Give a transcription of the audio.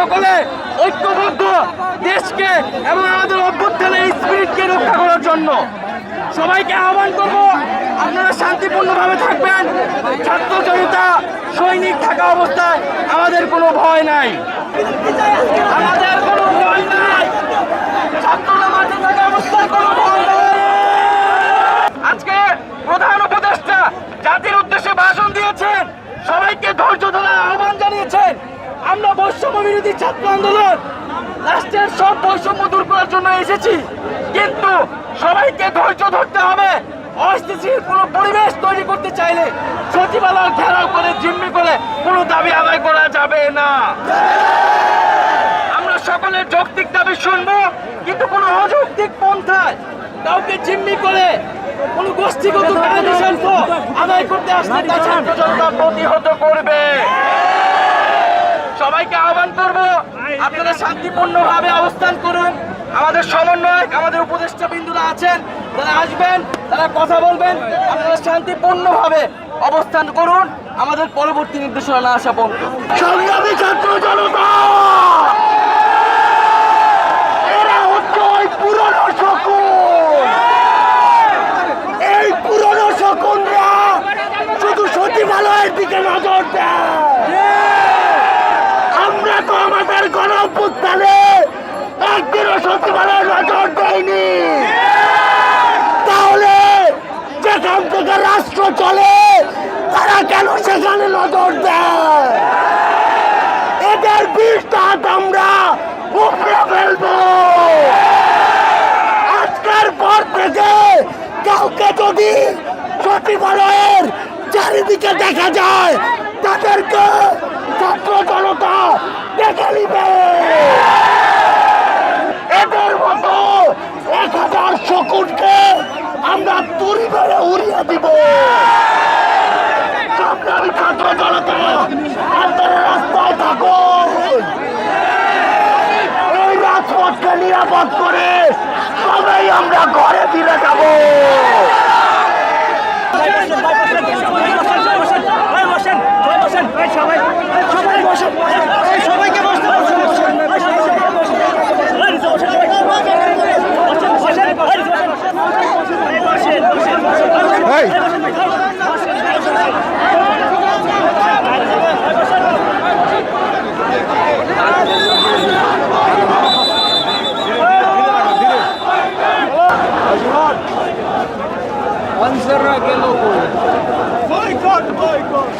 সকলে ঐক্যবদ্ধ দেশকে এবং আমাদের অভ্যুত্থানের স্পিরিটকে রক্ষা করার জন্য। সবাইকে আহ্বান করব, আপনারা শান্তিপূর্ণভাবে থাকবেন। ছাত্র জনতা, সৈনিক থাকা অবস্থায় আমাদের কোনো ভয় নাই। আমাদের কোনো ভয় নাই। অবস্থায় কোনো ভয় নাই। আজকে প্রধান উপদেষ্টা জাতির উদ্দেশ্যে ভাষণ দিয়েছেন। সবাইকে ধৈর্য ধরার আহ্বান জানিয়েছেন। আমরা বৈষম্য বিরোধী ছাত্র আন্দোলন রাষ্ট্রের সব বৈষম্য দূর করার জন্য এসেছি। কিন্তু সবাইকে ধৈর্য ধরতে হবে। অস্থিতিশীল কোনো পরিবেশ তৈরি করতে চাইলে সচিবালয় ঘেরাও করে জিম্মি করে কোনো দাবি আদায় করা যাবে না। আমরা সকলের যৌক্তিক দাবি শুনব কিন্তু কোনো অযৌক্তিক পন্থায় কাউকে জিম্মি করে কোন গোষ্ঠীগত আদায় করতে আসলে তা ছাত্র জনতা প্রতিহত করবে। সবাইকে আহ্বান করব। আপনারা শান্তিপূর্ণভাবে অবস্থান করুন। আমাদের সমন্বয়ক, আমাদের উপদেষ্টা বিন্দুরা আছেন, তারা আসবেন, তারা কথা বলবেন। আপনারা শান্তিপূর্ণভাবে অবস্থান করুন। আমাদের পরবর্তী নির্দেশনা না আসা পর্যন্ত। হচ্ছে ওই এই পুরনো শকুনরা শুধু সচিবালয়ের দিকে নজর দেয় আমরা তো আমাদের গণপুত্তালে একদিনও সচিবালয়ে নজর দেয়নি তাহলে যেখান থেকে রাষ্ট্র চলে, তারা কেন সেখানে নজর দেয়? এদের বিষ হাত আমরা উপড়ে ফেলব। আজকের পর থেকে কাউকে যদি সচিবালয়ের চারিদিকে দেখা যায়, তাদেরকে ছাত্র জনতা নেতালিতে মতো এক হাজার শকুনকে আমরা উড়িয়ে দিব সংগ্রামী ছাত্র জনতা আপনারা রাস্তায় থাকুন এই করে সবাই আমরা ঘরে ফিরে যাব সবাই সবাই বসেন Panzer Raggelo Voikon, voikon!